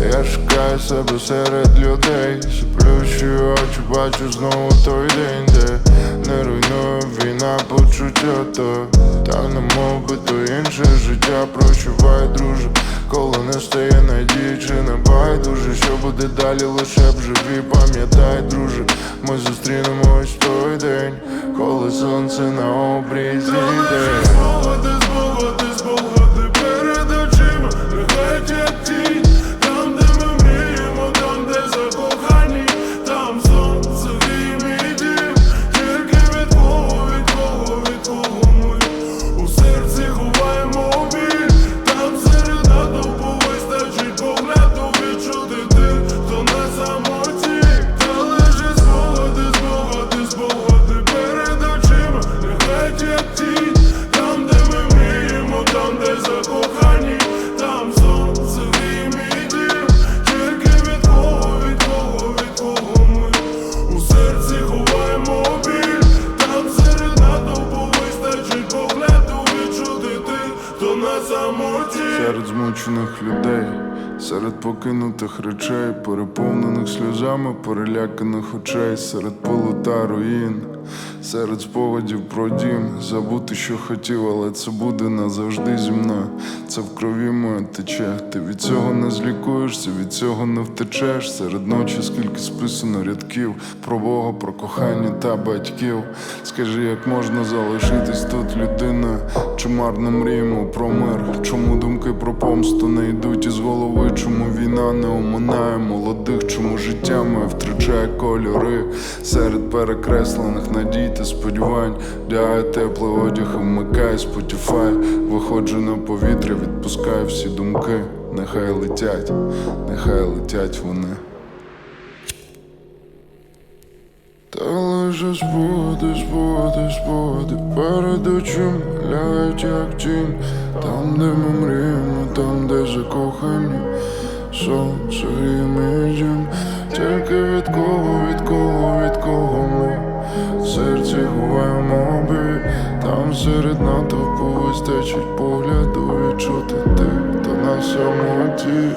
Я шукаю себе серед людей, заплющую очі, бачу знову той день, де не руйнує війна почуття, то та не мов би то інше життя прощувай, друже, коли не стає надії, чи не байдуже, що буде далі, лише б живі, пам'ятай, друже, ми зустрінемось той день, коли сонце на обрізі йде. Там, де ми мріємо, там, де закохані, там сонце мій дім. Тільки від кого, від кого, від кого ми у серці ховаємо біль. Там серед натовпу вистачить погляду відчути хто на самоті. Серед змучених людей, серед покинутих речей, переповнених сльозами, переляканих очей, серед пилу та руїн, серед спогадів про дім, забути, що хотів, але це буде назавжди зі мною. Це в крові моє тече. Ти від цього не злікуєшся, від цього не втечеш. Серед ночі скільки списано рядків про Бога, про кохання та батьків. Скажи, як можна залишитись тут людиною? Чи марно мріємо про мир? Чому думки про помсту не йдуть із голови? Чому війна не оминає молодих? Чому життя моє втрачає кольори? Серед перекреслених надій та сподівань Вдягаю теплий одяг вмикає, Spotify Виходжу на повітря, відпускаю всі думки. Нехай летять, нехай летять вони. Лише спогади, спогади, спогади перед очима лягають як тінь. Там, де ми мріємо, там, де закохані Сонце гріє Тільки від кого, від кого, від кого ми в серці ховаємо біль Там серед натовпу вистачить погляду відчути тих, хто на самоті